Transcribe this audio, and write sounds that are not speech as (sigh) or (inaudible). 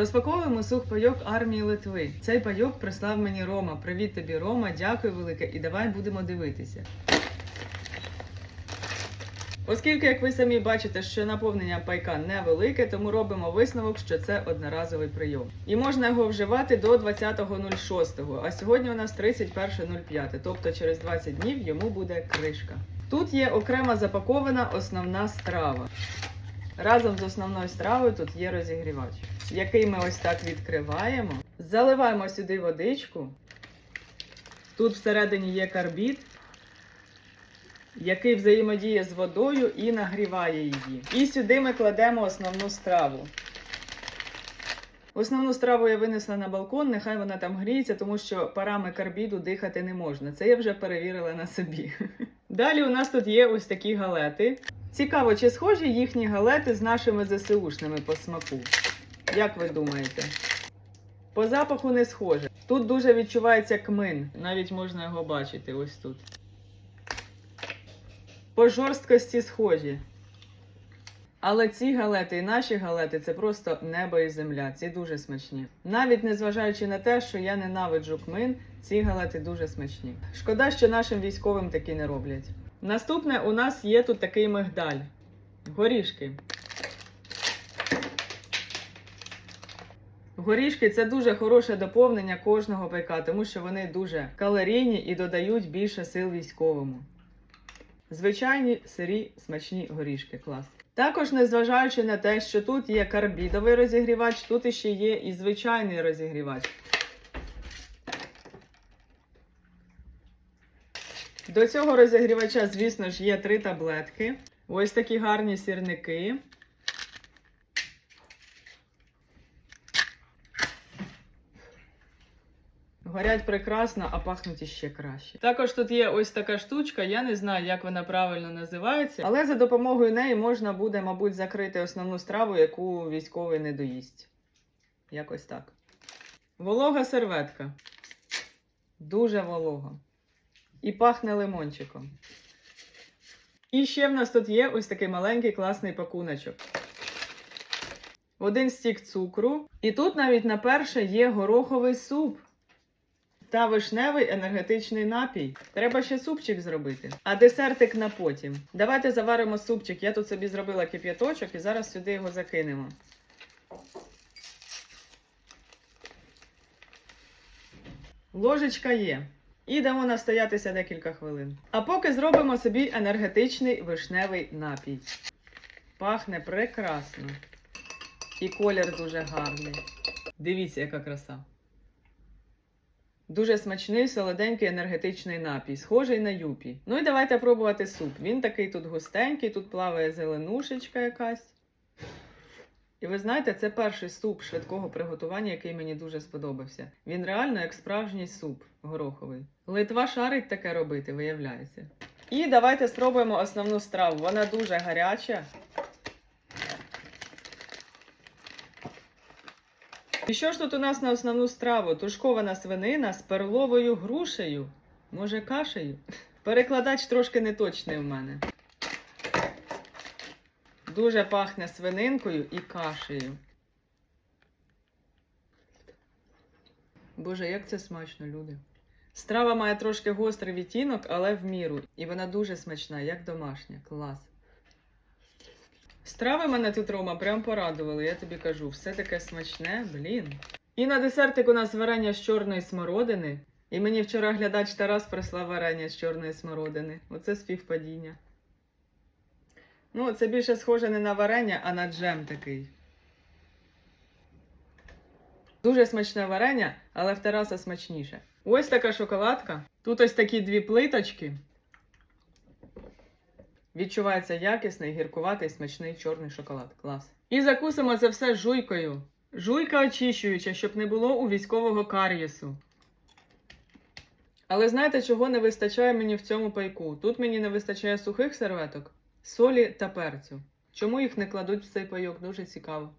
Розпаковуємо сухпайок армії Литви. Цей пайок прислав мені Рома. Привіт тобі, Рома, дякую велике, і давай будемо дивитися. Оскільки, як ви самі бачите, що наповнення пайка невелике, тому робимо висновок, що це одноразовий прийом. І можна його вживати до 20.06, а сьогодні у нас 31.05, тобто через 20 днів йому буде кришка. Тут є окремо запакована основна страва. Разом з основною стравою тут є розігрівач, який ми ось так відкриваємо. Заливаємо сюди водичку. Тут всередині є карбід, який взаємодіє з водою і нагріває її. І сюди ми кладемо основну страву. Основну страву я винесла на балкон, нехай вона там гріється, тому що парами карбіду дихати не можна. Це я вже перевірила на собі. (laughs) Далі у нас тут є ось такі галети. Цікаво, чи схожі їхні галети з нашими ЗСУшними по смаку? Як ви думаєте? По запаху не схоже. Тут дуже відчувається кмин, навіть можна його бачити ось тут. По жорсткості схожі. Але ці галети і наші галети це просто небо і земля. Ці дуже смачні. Навіть незважаючи на те, що я ненавиджу кмин, ці галети дуже смачні. Шкода, що нашим військовим такі не роблять. Наступне у нас є тут такий мигдаль. Горішки. Горішки це дуже хороше доповнення кожного пайка, тому що вони дуже калорійні і додають більше сил військовому. Звичайні сирі смачні горішки. Клас. Також, незважаючи на те, що тут є карбідовий розігрівач, тут іще є і звичайний розігрівач. До цього розігрівача, звісно ж, є три таблетки. Ось такі гарні сірники. Горять прекрасно, а пахнуть іще краще. Також тут є ось така штучка, я не знаю, як вона правильно називається, але за допомогою неї можна буде, мабуть, закрити основну страву, яку військовий не доїсть. Якось так. Волога серветка. Дуже волога. І пахне лимончиком. І ще в нас тут є ось такий маленький класний пакуночок. Один стік цукру. І тут навіть на перше є гороховий суп та вишневий енергетичний напій. Треба ще супчик зробити, а десертик на потім. Давайте заваримо супчик. Я тут собі зробила кип'яточок і зараз сюди його закинемо. Ложечка є. І дамо настоятися декілька хвилин. А поки зробимо собі енергетичний вишневий напій. Пахне прекрасно. І колір дуже гарний. Дивіться, яка краса. Дуже смачний, солоденький енергетичний напій, схожий на юпі. Ну і давайте пробувати суп. Він такий тут густенький, тут плаває зеленушечка якась. І ви знаєте, це перший суп швидкого приготування, який мені дуже сподобався. Він реально як справжній суп гороховий. Литва шарить таке робити, виявляється. І давайте спробуємо основну страву. Вона дуже гаряча. І що ж тут у нас на основну страву? Тушкована свинина з перловою грушею. Може, кашею? Перекладач трошки неточний в мене. Дуже пахне свининкою і кашею. Боже, як це смачно, люди. Страва має трошки гострий відтінок, але в міру. І вона дуже смачна, як домашня. Клас. Страви мене тут Рома прям порадували, я тобі кажу. Все таке смачне, блін. І на десертик у нас варення з чорної смородини. І мені вчора глядач Тарас прислав варення з чорної смородини. Оце співпадіння. Ну, це більше схоже не на варення, а на джем такий. Дуже смачне варення, але в Тараса смачніше. Ось така шоколадка. Тут ось такі дві плиточки. Відчувається якісний, гіркуватий, смачний чорний шоколад. Клас. І закусимо це все жуйкою. Жуйка очищуюча, щоб не було у військового кар'єсу. Але знаєте, чого не вистачає мені в цьому пайку? Тут мені не вистачає сухих серветок, солі та перцю. Чому їх не кладуть в цей пайок? Дуже цікаво.